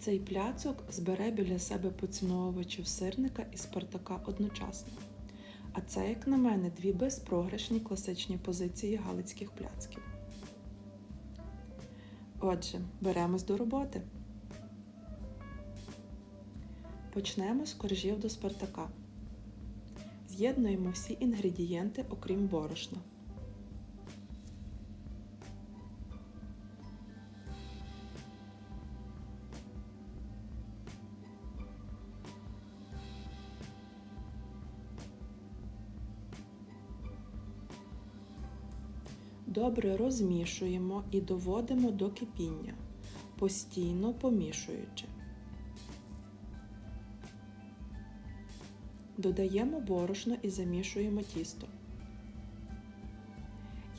Цей пляцок збере біля себе поціновувачів сирника і Спартака одночасно. А це, як на мене, дві безпрограшні класичні позиції галицьких пляцків. Отже, беремось до роботи. Почнемо з коржів до Спартака. З'єднуємо всі інгредієнти, окрім борошна. Добре розмішуємо і доводимо до кипіння, постійно помішуючи. Додаємо борошно і замішуємо тісто.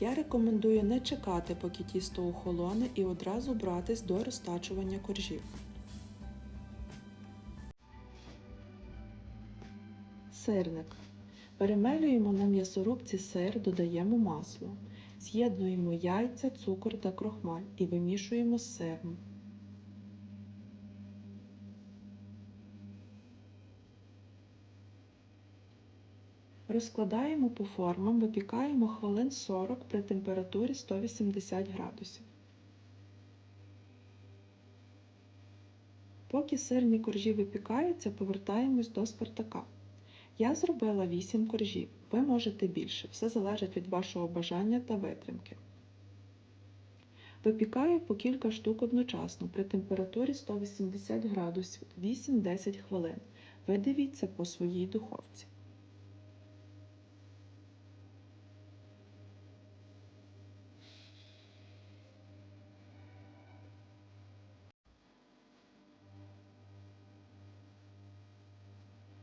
Я рекомендую не чекати, поки тісто охолоне, і одразу братись до розтачування коржів. Сирник. Перемелюємо на м'ясорубці сир, додаємо масло. З'єднуємо яйця, цукор та крохмаль і вимішуємо з сиром. Розкладаємо по формам, випікаємо хвилин 40 при температурі 180 градусів. Поки сирні коржі випікаються, повертаємось до спартака. Я зробила 8 коржів, ви можете більше, все залежить від вашого бажання та витримки. Випікаю по кілька штук одночасно при температурі 180 градусів 8-10 хвилин. Ви дивіться по своїй духовці.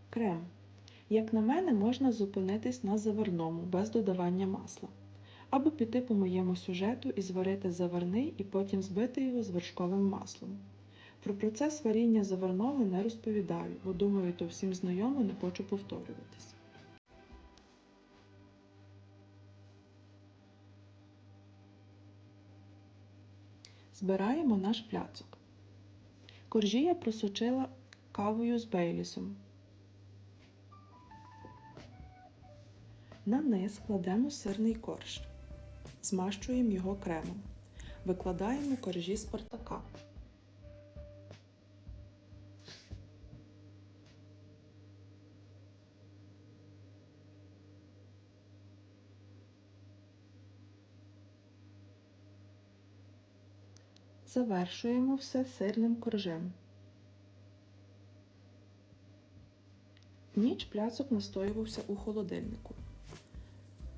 Крем. Як на мене, можна зупинитись на заварному без додавання масла. Або піти по моєму сюжету і зварити заварний і потім збити його з вершковим маслом. Про процес варіння заварного не розповідаю, бо думаю, то всім знайомо не хочу повторюватись. Збираємо наш пляцок. Коржі я просочила кавою з бейлісом. На низ кладемо сирний корж, змащуємо його кремом, викладаємо коржі спартака. Завершуємо все сирним коржем. Ніч пляцок настоювався у холодильнику.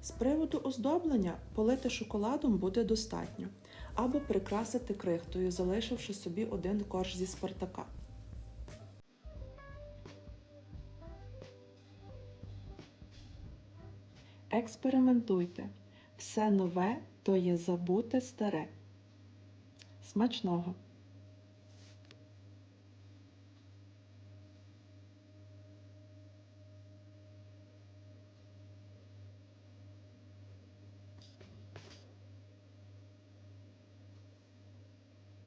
З приводу оздоблення полити шоколадом буде достатньо, або прикрасити крихтою, залишивши собі один корж зі спартака. Експериментуйте. Все нове то є забуте старе. Смачного!